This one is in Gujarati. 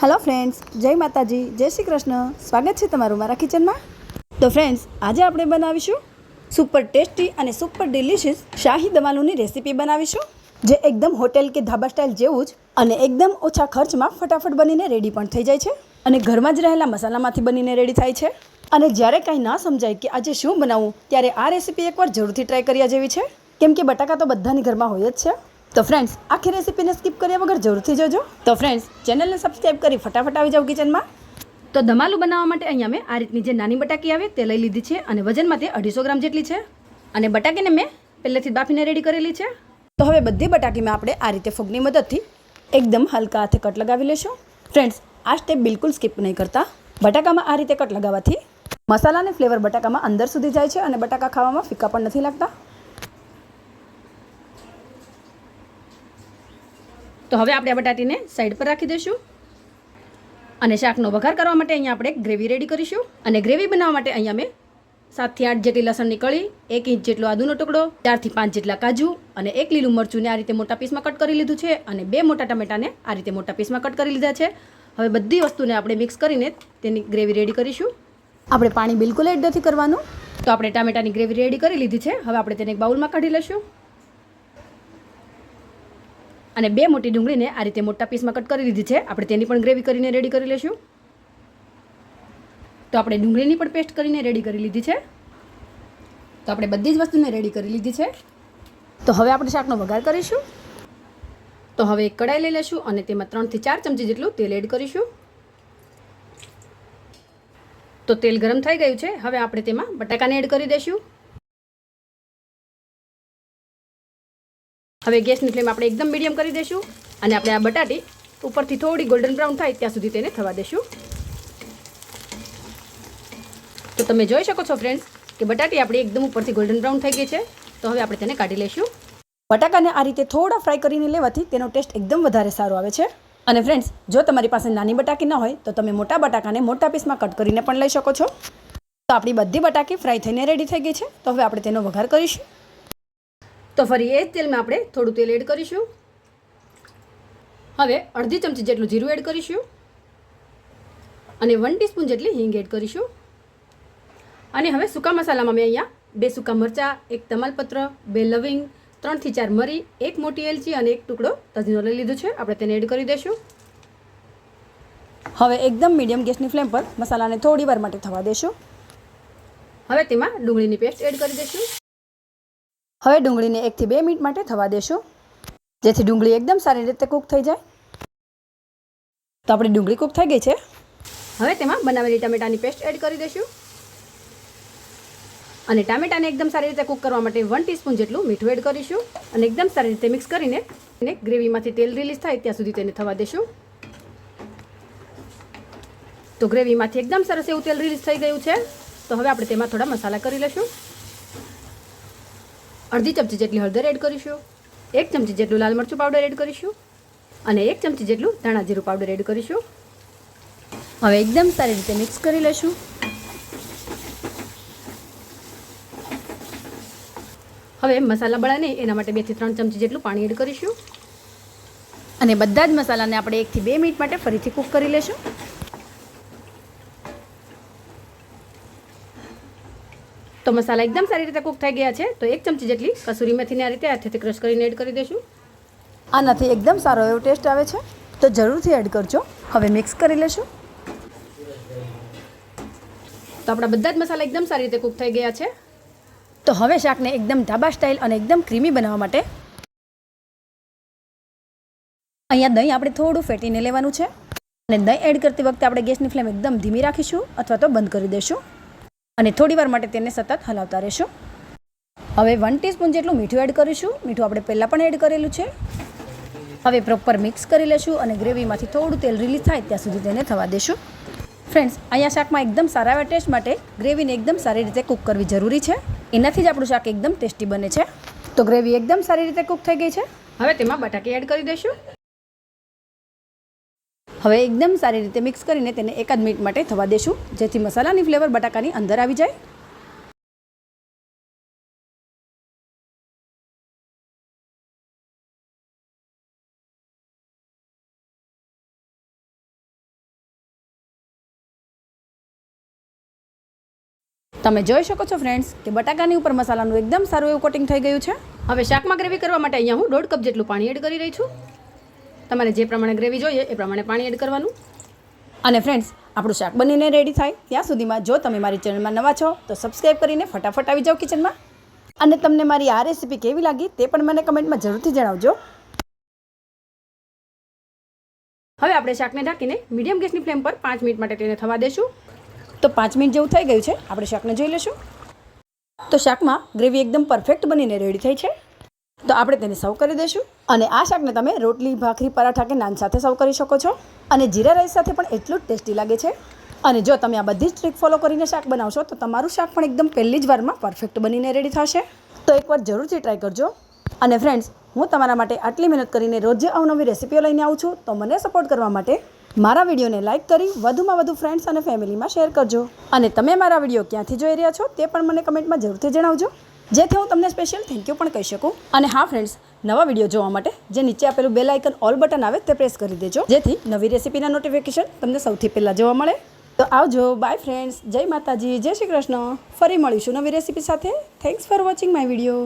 હલો ફ્રેન્ડ્સ જય માતાજી. જય શ્રી કૃષ્ણ. સ્વાગત છે તમારું મારા કિચનમાં. તો ફ્રેન્ડ્સ આજે આપણે બનાવીશું સુપર ટેસ્ટી અને સુપર ડિલિશિયસ શાહી દમાલુની રેસીપી બનાવીશું, જે એકદમ હોટેલ કે ધાબા સ્ટાઇલ જેવું જ અને એકદમ ઓછા ખર્ચમાં ફટાફટ બનીને રેડી પણ થઈ જાય છે અને ઘરમાં જ રહેલા મસાલામાંથી બનીને રેડી થાય છે. અને જ્યારે કાંઈ ના સમજાય કે આજે શું બનાવવું, ત્યારે આ રેસીપી એકવાર જરૂરથી ટ્રાય કર્યા જેવી છે. કેમ કે બટાકા તો બધાની ઘરમાં હોય જ છે. તો ફ્રેન્ડ્સ આખી રેસીપીને સ્કીપ કર્યા વગર જરૂરથી જોજો. તો ફ્રેન્ડ્સ ચેનલને સબસ્ક્રાઈબ કરી ફટાફટ આવી જાવ કિચનમાં તો ધમાલું બનાવવા માટે અહીંયા મેં આ રીતની જે નાની બટાકી આવે તે લઈ લીધી છે અને વજનમાં તે અઢીસો ગ્રામ જેટલી છે. અને બટાકીને મેં પહેલેથી બાફીને રેડી કરેલી છે. તો હવે બધી બટાકીમાં આપણે આ રીતે ફૂગની મદદથી એકદમ હલકા હાથે કટ લગાવી લેશું. ફ્રેન્ડ્સ આ સ્ટેપ બિલકુલ સ્કીપ નહીં કરતા. બટાકામાં આ રીતે કટ લગાવવાથી મસાલા અને ફ્લેવર બટાકામાં અંદર સુધી જાય છે અને બટાકા ખાવામાં ફીકા પણ નથી લાગતા. તો હવે આપણે આ બટાટીને સાઈડ પર રાખી દઈશું. અને શાકનો વઘાર કરવા માટે અહીંયા આપણે ગ્રેવી રેડી કરીશું. અને ગ્રેવી બનાવવા માટે અહીંયા મેં સાતથી આઠ જેટલી લસણની કળી, એક ઇંચ જેટલો આદુનો ટુકડો, ચારથી પાંચ જેટલા કાજુ અને એક લીલું મરચુંને આ રીતે મોટા પીસમાં કટ કરી લીધું છે. અને બે મોટા ટમેટાને આ રીતે મોટા પીસમાં કટ કરી લીધા છે. હવે બધી વસ્તુને આપણે મિક્સ કરીને તેની ગ્રેવી રેડી કરીશું. આપણે પાણી બિલકુલ એડ નથી કરવાનું. તો આપણે ટામેટાની ગ્રેવી રેડી કરી લીધી છે. હવે આપણે તેને એક બાઉલમાં કાઢી લઈશું. અને બે મોટી ડુંગળીને આ રીતે મોટા પીસમાં કટ કરી લીધી છે. આપણે તેની પણ ગ્રેવી કરીને રેડી કરી લઈશું તો આપણે ડુંગળીની પણ પેસ્ટ કરીને રેડી કરી લીધી છે. તો આપણે બધી જ વસ્તુને રેડી કરી લીધી છે. તો હવે આપણે શાકનો વઘાર કરીશું. તો હવે એક કડાઈ લઈ લઈશું અને તેમાં ત્રણથી ચાર ચમચી જેટલું તેલ એડ કરીશું. તો તેલ ગરમ થઈ ગયું છે. હવે આપણે તેમાં બટાકાને એડ કરી દઈશું હવે ગેસની ફ્લેમ આપણે એકદમ મીડિયમ કરી દઈશું અને આપણે આ બટાટી ઉપરથી થોડી ગોલ્ડન બ્રાઉન થાય ત્યાં સુધી તેને થવા દેશું તો તમે જોઈ શકો છો ફ્રેન્ડ્સ કે બટાટી આપણી એકદમ ઉપરથી ગોલ્ડન બ્રાઉન થઈ ગઈ છે. તો હવે આપણે તેને કાઢી લઈશું. બટાકાને આ રીતે થોડા ફ્રાય કરીને લેવાથી તેનો ટેસ્ટ એકદમ વધારે સારો આવે છે. અને ફ્રેન્ડ્સ જો તમારી પાસે નાની બટાકી ન હોય, તો તમે મોટા બટાકાને મોટા પીસમાં કટ કરીને પણ લઈ શકો છો. તો આપણી બધી બટાકી ફ્રાય થઈને રેડી થઈ ગઈ છે. તો હવે આપણે તેનો વઘાર કરીશું. તો ફરી એ જ તેલમાં આપણે થોડું તેલ એડ કરીશું. હવે અડધી ચમચી જેટલું જીરું એડ કરીશું. અને વન ટીસ્પૂન જેટલી હિંગ એડ કરીશું. અને હવે સૂકા મસાલામાં મેં અહીંયા બે સૂકા મરચાં, એક તમાલપત્ર, બે લવિંગ ત્રણથી ચાર મરી, એક મોટી એલચી અને એક ટુકડો તજીનો લઈ લીધો છે. આપણે તેને એડ કરી દઈશું હવે એકદમ મીડિયમ ગેસની ફ્લેમ પર મસાલાને થોડી વાર માટે થવા દેશું. હવે તેમાં ડુંગળીની પેસ્ટ એડ કરી દઈશું હવે ડુંગળીને એકથી બે મિનિટ માટે થવા દેશું. જેથી ડુંગળી એકદમ સારી રીતે કૂક થઈ જાય. તો આપણી ડુંગળી કૂક થઈ ગઈ છે. હવે તેમાં બનાવેલી ટમેટાની પેસ્ટ એડ કરી દઈશું અને ટામેટાને એકદમ સારી રીતે કૂક કરવા માટે વન ટીસ્પૂન જેટલું મીઠું એડ કરીશું. અને એકદમ સારી રીતે મિક્સ કરીને એને ગ્રેવીમાંથી તેલ રિલીઝ થાય ત્યાં સુધી તેને થવા દેશું. તો ગ્રેવીમાંથી એકદમ સરસ એવું તેલ રિલીઝ થઈ ગયું છે. તો હવે આપણે તેમાં થોડા મસાલા કરી લઈશું. અડધી ચમચી જેટલી હળદર એડ કરીશું, એક ચમચી જેટલું લાલ મરચું પાવડર એડ કરીશું અને એક ચમચી જેટલું ધાણા જીરું પાવડર એડ કરીશું. હવે એકદમ સારી રીતે મિક્સ કરી લઈશું. હવે મસાલા બળા નહીં એના માટે બેથી ત્રણ ચમચી જેટલું પાણી એડ કરીશું. અને બધા જ મસાલાને આપણે એકથી બે મિનિટ માટે ફરીથી કૂક કરી લેશું તો મસાલા એકદમ સારી રીતે કૂક થઈ ગયા છે. તો એક ચમચી જેટલી કસૂરી મેથીને આ રીતે હાથેથી ક્રશ કરીને એડ કરી દઈશું. આનાથી એકદમ સારો એવો ટેસ્ટ આવે છે. તો જરૂરથી એડ કરજો. હવે મિક્સ કરી લેશું. તો આપણા બધા જ મસાલા એકદમ સારી રીતે કૂક થઈ ગયા છે. તો હવે શાકને એકદમ ઢાબા સ્ટાઇલ અને એકદમ ક્રીમી બનાવવા માટે અહીંયા દહીં આપણે થોડું ફેટીને લેવાનું છે. અને દહીં એડ કરતી વખતે આપણે ગેસની ફ્લેમ એકદમ ધીમી રાખીશું અથવા તો બંધ કરી દઈશું. અને થોડી વાર માટે તેને સતત હલાવતા રહેશું. હવે વન ટીસ્પૂન જેટલું મીઠું એડ કરીશું. મીઠું આપણે પહેલાં પણ એડ કરેલું છે. હવે પ્રોપર મિક્સ કરી લેશું અને ગ્રેવીમાંથી થોડું તેલ રિલીઝ થાય ત્યાં સુધી તેને થવા દેશું. ફ્રેન્ડ્સ અહીંયા શાકમાં એકદમ સારા એવા ટેસ્ટ માટે ગ્રેવીને એકદમ સારી રીતે કૂક કરવી જરૂરી છે. એનાથી જ આપણું શાક એકદમ ટેસ્ટી બને છે. તો ગ્રેવી એકદમ સારી રીતે કૂક થઈ ગઈ છે. હવે તેમાં બટાકી એડ કરી દઈશું. હવે એકદમ સારી રીતે મિક્સ કરીને તેને એકાદ મિનિટ માટે થવા દેશું. જેથી મસાલાની ફ્લેવર બટાકાની અંદર આવી જાય. તમે જોઈ શકો છો ફ્રેન્ડ્સ કે બટાકાની ઉપર મસાલાનું એકદમ સારું એવું કોટિંગ થઈ ગયું છે. હવે શાકમાં ગ્રેવી કરવા માટે અહીંયા હું દોઢ કપ જેટલું પાણી એડ કરી રહી છું. તમારે જે પ્રમાણે ગ્રેવી જોઈએ એ પ્રમાણે પાણી એડ કરવાનું. અને ફ્રેન્ડ્સ આપણું શાક બનીને રેડી થાય ત્યાં સુધીમાં જો તમે મારી ચેનલમાં નવા છો, તો સબસ્ક્રાઈબ કરીને ફટાફટ આવી જાઓ કિચનમાં અને તમને મારી આ રેસીપી કેવી લાગી તે પણ મને કમેન્ટમાં જરૂરથી જણાવજો. હવે આપણે શાકને ઢાંકીને મીડિયમ ગેસની ફ્લેમ પર પાંચ મિનિટ માટે તેને થવા દેશું. તો પાંચ મિનિટ જેવું થઈ ગયું છે, આપણે શાકને જોઈ લઈશું. તો શાકમાં ગ્રેવી એકદમ પરફેક્ટ બનીને રેડી થઈ છે. તો આપણે તેને સર્વ કરી દઈશું અને આ શાકને તમે રોટલી, ભાખરી, પરાઠા કે નાન સાથે સર્વ કરી શકો છો. અને જીરા રાઈસ સાથે પણ એટલું જ ટેસ્ટી લાગે છે. અને જો તમે આ બધી જ ટ્રીક ફોલો કરીને શાક બનાવશો, તો તમારું શાક પણ એકદમ પહેલી જ વારમાં પરફેક્ટ બનીને રેડી થશે. તો એકવાર જરૂરથી ટ્રાય કરજો. અને ફ્રેન્ડ્સ, હું તમારા માટે આટલી મહેનત કરીને રોજ અવનવી રેસીપીઓ લઈને આવું છું, તો મને સપોર્ટ કરવા માટે મારા વિડીયોને લાઇક કરી વધુમાં વધુ ફ્રેન્ડ્સ અને ફેમિલીમાં શેર કરજો. અને તમે મારા વીડિયો ક્યાંથી જોઈ રહ્યા છો, તે પણ મને કમેન્ટમાં જરૂરથી જણાવજો. જેથી હું તમને સ્પેશિયલ થેન્ક યુ પણ કહી શકું. અને હા ફ્રેન્ડ્સ નવા વીડિયો જોવા માટે જે નીચે આપેલું બેલ આઇકન ઓલ બટન આવે તે પ્રેસ કરી દેજો. જેથી નવી રેસીપીના નોટિફિકેશન તમને સૌથી પહેલાં જોવા મળે. તો આવજો બાય ફ્રેન્ડ્સ જય માતાજી, જય શ્રી કૃષ્ણ. ફરી મળીશું નવી રેસીપી સાથે. Thanks for watching my video